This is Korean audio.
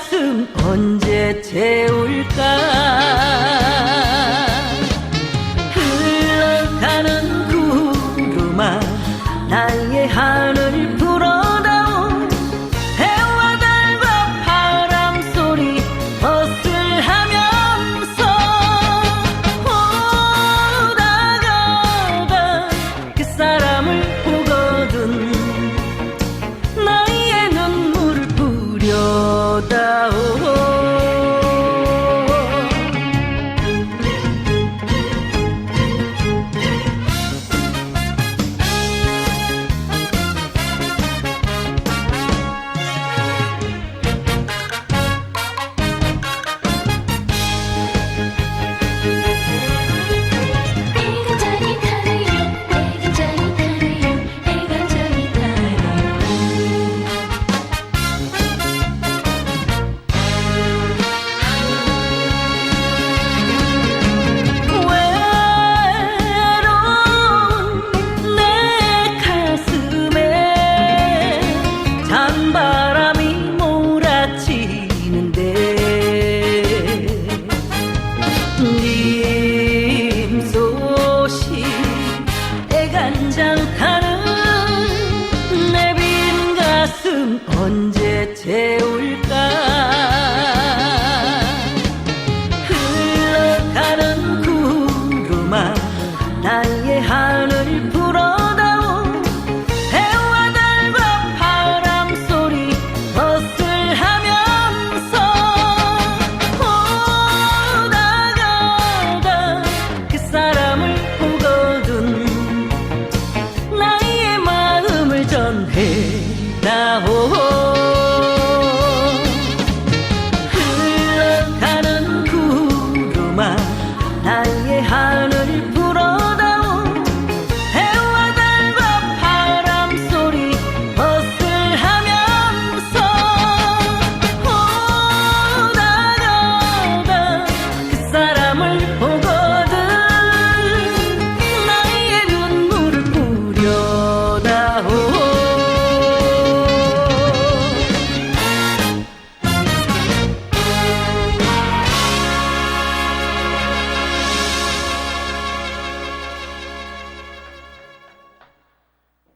가슴 언제 채울까? 흘러가는 구름아 나의 하 가슴 언제 채울까?